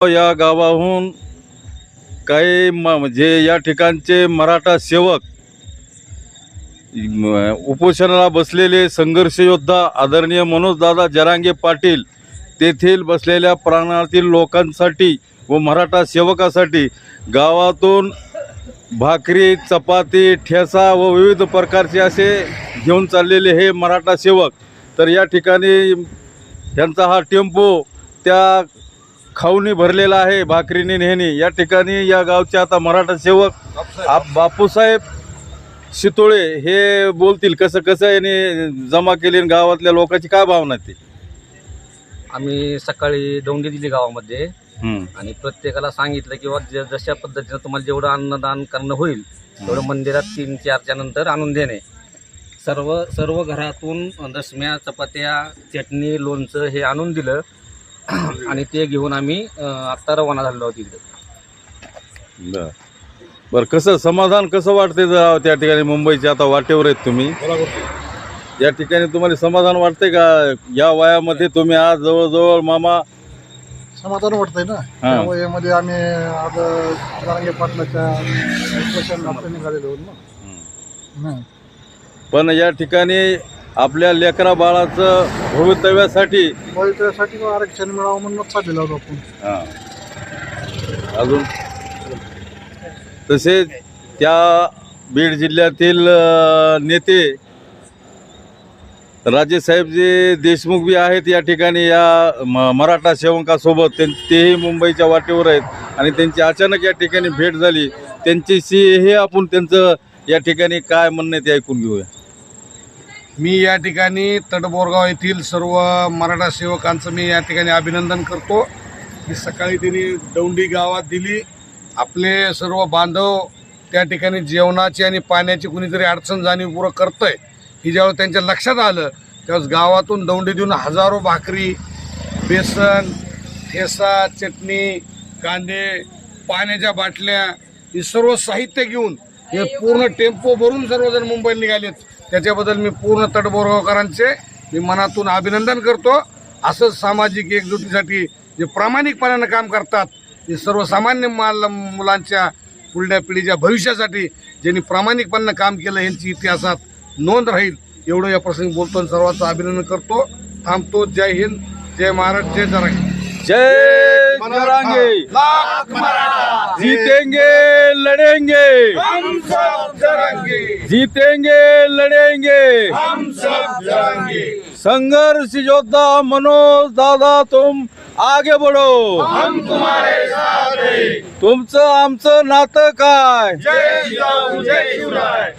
या गावाहून काही म- म्हणजे या ठिकाणचे मराठा सेवक उपोषणाला बसलेले संघर्ष योद्धा आदरणीय मनोजदादा जरांगे पाटील तेथील बसलेल्या प्राणातील लोकांसाठी व मराठा सेवकासाठी गावातून भाकरी चपाती ठेसा व विविध प्रकारचे असे घेऊन चाललेले हे मराठा सेवक. तर या ठिकाणी त्यांचा हा टेम्पो त्या खाऊनी भरलेला आहे भाकरीने नेहमी या ठिकाणी या गावचे आता मराठा सेवक आप बापूसाहेब शितोळे हे बोलतील कसं कसं याने जमा केले आणि गावातल्या लोकांची काय भावना ती? आम्ही सकाळी दौंडी दिली गावामध्ये. आणि प्रत्येकाला सांगितलं की बा ज- जशा पद्धतीनं तुम्हाला जेवढं अन्नदान करणं होईल तेवढं मंदिरात तीन चारच्या नंतर आणून देणे. सर्व सर्व घरातून दसम्या चपात्या चटणी लोणचं हे आणून दिलं. आणि ते घेऊन आम्ही आत्ता रवाना झालेलो आहोत इकडे. बर. बरं कसं समाधान कसं वाटते त्या ठिकाणी मुंबईच्या आता वाटेवर आहेत तुम्ही. या ठिकाणी तुम्हाला समाधान वाटते का? या वयामध्ये तुम्ही आज जवळजवळ मामा समाधान वाटतंय ना? हा. त्या वयामध्ये आम्ही आज जरांगे पाटलाच्या निघालेलो ना. पण या ठिकाणी आपल्या लेकरा बाळाचं भवितव्यासाठी भविष्यासाठी आरक्षण मिळावं म्हणून चाललेलो आहोत आपण. हा. अजून? तसेच त्या बीड जिल्ह्यातील नेते राजेसाहेबजी देशमुख बी आहेत या ठिकाणी या मराठा सेवकासोबत त्यां- तेही मुंबईच्या वाटेवर आहेत. आणि त्यांची अचानक या ठिकाणी भेट झाली. त्यांच्याशी हे आपण त्यांचं या ठिकाणी काय म्हणणं ते ऐकून घेऊया. मी या ठिकाणी तडबोरगाव येथील सर्व मराठा सेवकांचं मी या ठिकाणी अभिनंदन करतो. की सकाळी त्यांनी दौंडी गावात दिली. आपले सर्व बांधव त्या ठिकाणी जेवणाची आणि पाण्याची कुणीतरी अडचण जाणीवपूर्वक आहे ही ज्यावेळेस त्यांच्या लक्षात आलं त्यावेळेस गावातून दौंडी देऊन हजारो भाकरी बेसन ठेसा चटणी कांदे पाण्याच्या बाटल्या हे सर्व साहित्य घेऊन हे पूर्ण टेम्पो भरून सर्वजण मुंबईला निघालेत. त्याच्याबद्दल मी पूर्ण तटबोरगावकरांचे मी मनातून अभिनंदन करतो. असंच सामाजिक एकजुटीसाठी जे प्रामाणिकपणानं काम करतात हे सर्वसामान्य माल मुलांच्या पुढल्या पिढीच्या भविष्यासाठी ज्यांनी प्रामाणिकपणानं काम केलं यांची इतिहासात नोंद राहील एवढं या प्रसंगी बोलतो आणि सर्वांचं अभिनंदन करतो. थांबतो. जय हिंद. जय महाराज जय जरा जय मराठा. जीतेंगे लढेंगे हम सब जरांगे. जीतेंगे लढेंगे हम सब जरांगे. संघर्ष योद्धा मनोज दादा तुम आगे बढ़ो. हम तुम्हारे साथ तुमचं आमचं नातं काय? जय जय शिवराय.